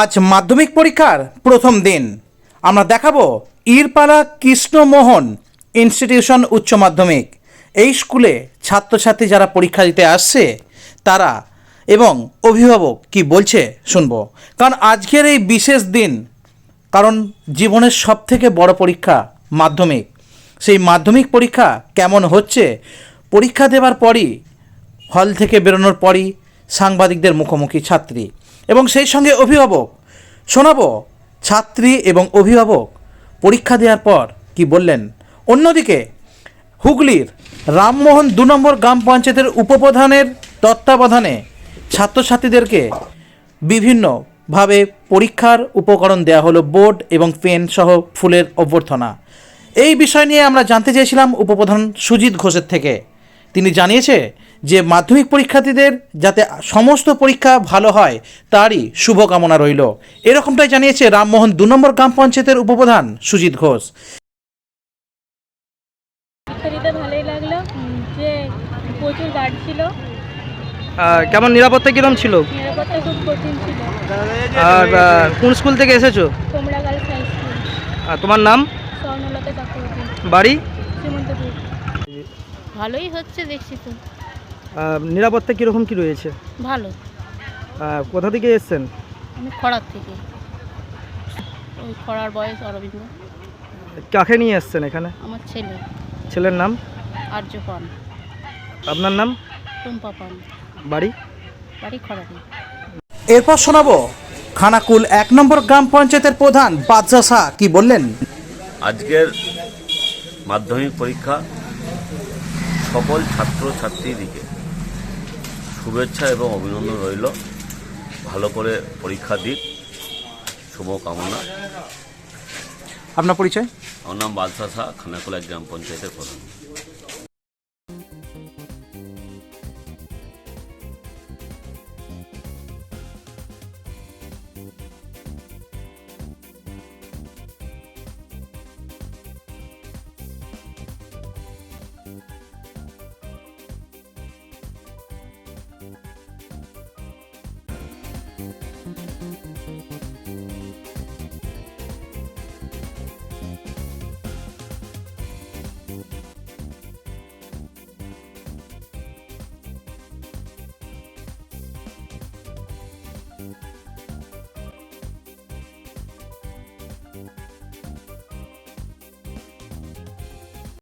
আজ মাধ্যমিক পরীক্ষার প্রথম দিন। আমরা দেখাবো ইরপাড়া কৃষ্ণমোহন ইনস্টিটিউশন উচ্চ মাধ্যমিক। এই স্কুলে ছাত্রছাত্রী যারা পরীক্ষা দিতে আসছে, তারা এবং অভিভাবক কি বলছে শুনব। কারণ আজকের এই বিশেষ দিন, কারণ জীবনের সব থেকে বড় পরীক্ষা মাধ্যমিক। সেই মাধ্যমিক পরীক্ষা কেমন হচ্ছে, পরীক্ষা দেওয়ার পরই, হল থেকে বেরোনোর পরই সাংবাদিকদের মুখোমুখি ছাত্রী। এবং সেই সঙ্গে অভিভাবক। শোনাবো, ছাত্রী এবং অভিভাবক, পরীক্ষা দেওয়ার পর কি বললেন? অন্যদিকে, হুগলির রামমোহন দু নম্বর গ্রাম পঞ্চায়েতের উপপ্রধানের তত্ত্বাবধানে ছাত্রছাত্রীদেরকে বিভিন্নভাবে পরীক্ষার উপকরণ দেওয়া হলো বোর্ড এবং পেন সহ ফুলের অভ্যর্থনা। এই বিষয় নিয়ে আমরা জানতে চেয়েছিলাম উপপ্রধান সুজিত ঘোষের থেকে। তিনি জানিয়েছে যে মাধ্যমিক পরীক্ষার্থীদের যাতে সমস্ত পরীক্ষা ভালো হয় তারই শুভকামনা রইল। এরকমটাই জানিয়েছে রামমোহন দু নম্বর গ্রাম পঞ্চায়েতের উপপ্রধান সুজিত ঘোষ। ভালোই লাগল যে প্রচুর গার্ড ছিল। কেমন নিরাপত্তা কিরম ছিল? নিরাপত্তা খুব কঠিন ছিল। আর কোন স্কুল থেকে এসেছ? তোমার নাম? বাড়ি? ভালোই হচ্ছে দেখছি তো। নিরাপত্তা কীরকম কি রয়েছে? ভালো। আহ, কোথা থেকে এসছেন? আমি খরার থেকে। ওই খরার বয়স অরবিন্দ। কাকে নিয়ে এসছেন এখানে? আমার ছেলে। ছেলের নাম? আর্য পান। আপনার নাম? টুম্পা পান। বাড়ি? বাড়ি খরাতে এরপর শোনাবো খানাকুল এক নম্বর গ্রাম পঞ্চায়েতের প্রধান বাদশা শাহ কি বললেন? আজকের মাধ্যমিক পরীক্ষা সকল ছাত্র ছাত্রীদিকে শুভেচ্ছা এবং অভিনন্দন রইল। ভালো করে পরীক্ষা দিক। শুভকামনা আপনার পরিচয়? আমার নাম বাদশা শাহ খানাকোলা গ্রাম পঞ্চায়েতের প্রধান।